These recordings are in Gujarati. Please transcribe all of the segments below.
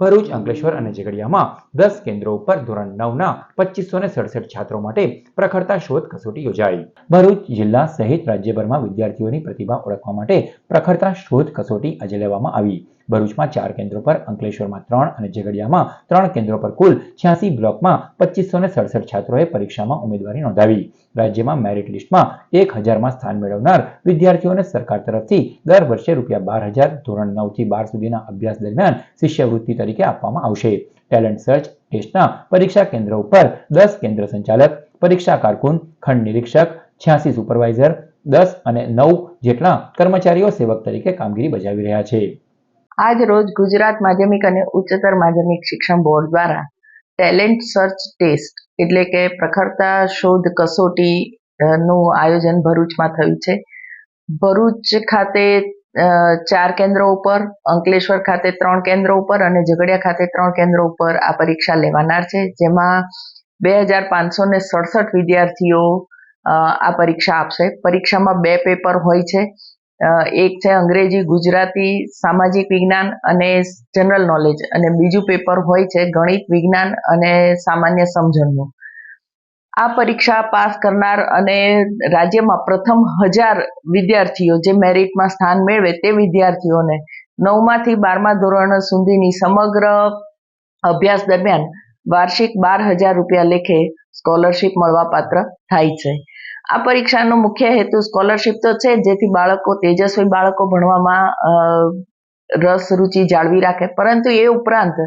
ભરૂચ, અંકલેશ્વર અને ઝઘડિયામાં દસ કેન્દ્રો ઉપર ધોરણ નવના પચીસો ને સડસઠ છાત્રો માટે પ્રખરતા શોધ કસોટી યોજાઈ. ભરૂચ જિલ્લા સહિત રાજ્યભરમાં વિદ્યાર્થીઓની પ્રતિભા ઓળખવા માટે પ્રખરતા શોધ કસોટી આજે લેવામાં આવી. ભરૂચમાં ચાર કેન્દ્રો પર, અંકલેશ્વરમાં ત્રણ અને ઝઘડિયામાં ત્રણ કેન્દ્રો પર કુલ છ્યાસી બ્લોકમાં પચીસો સડસઠ છાત્રોએ પરીક્ષામાં ઉમેદવારી નોંધાવી. રાજ્યમાં મેરિટ લિસ્ટમાં એક હજારમાં સ્થાન મેળવનાર વિદ્યાર્થીઓને સરકાર તરફથી દર વર્ષે રૂપિયા બાર હજાર ધોરણ નવથી બાર સુધીના અભ્યાસ દરમિયાન શિષ્યવૃત્તિ તરીકે આપવામાં આવશે. ટેલેન્ટ સર્ચ ટેસ્ટના પરીક્ષા કેન્દ્ર ઉપર દસ કેન્દ્ર સંચાલક, પરીક્ષા કારકુન, ખંડ નિરીક્ષક, છ્યાસી સુપરવાઇઝર, દસ અને નવ જેટલા કર્મચારીઓ સેવક તરીકે કામગીરી બજાવી રહ્યા છે. આજ રોજ ગુજરાત માધ્યમિક અને ઉચ્ચતર માધ્યમિક શિક્ષણ બોર્ડ દ્વારા ટેલેન્ટ સર્ચ ટેસ્ટ એટલે કે પ્રખરતા શોધ કસોટી નું આયોજન ભરૂચમાં થયું છે. ભરૂચ ખાતે ચાર કેન્દ્રો ઉપર, અંકલેશ્વર ખાતે ત્રણ કેન્દ્રો ઉપર અને ઝઘડિયા ખાતે ત્રણ કેન્દ્રો ઉપર આ પરીક્ષા લેવાનાર છે. જેમાં બે હજાર પાંચસો ને સડસઠ વિદ્યાર્થીઓ આ પરીક્ષા આપશે. પરીક્ષામાં બે પેપર હોય છે. એક છે અંગ્રેજી, ગુજરાતી, સામાજિક વિજ્ઞાન અને જનરલ નોલેજ અને બીજું પેપર હોય છે ગણિત, વિજ્ઞાન અને સામાન્ય સમજણનું. આ પરીક્ષા પાસ કરનાર અને રાજ્યમાં પ્રથમ હજાર વિદ્યાર્થીઓ જે મેરિટમાં સ્થાન મેળવે તે વિદ્યાર્થીઓને નવમાંથી બારમા ધોરણ સુધીની સમગ્ર અભ્યાસ દરમિયાન વાર્ષિક બાર હજાર રૂપિયા લેખે સ્કોલરશીપ મળવાપાત્ર થાય છે. આ પરીક્ષાનો મુખ્ય હેતુ સ્કોલરશિપ તો છે જેથી બાળકો, તેજસ્વી બાળકો ભણવામાં રસ, રુચિ જાળવી રાખે. પરંતુ એ ઉપરાંત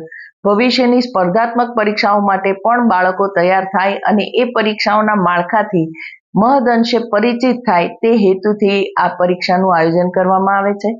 ભવિષ્યની સ્પર્ધાત્મક પરીક્ષાઓ માટે પણ બાળકો તૈયાર થાય અને એ પરીક્ષાઓના માળખાથી મહદઅંશે પરિચિત થાય તે હેતુથી આ પરીક્ષાનું આયોજન કરવામાં આવે છે.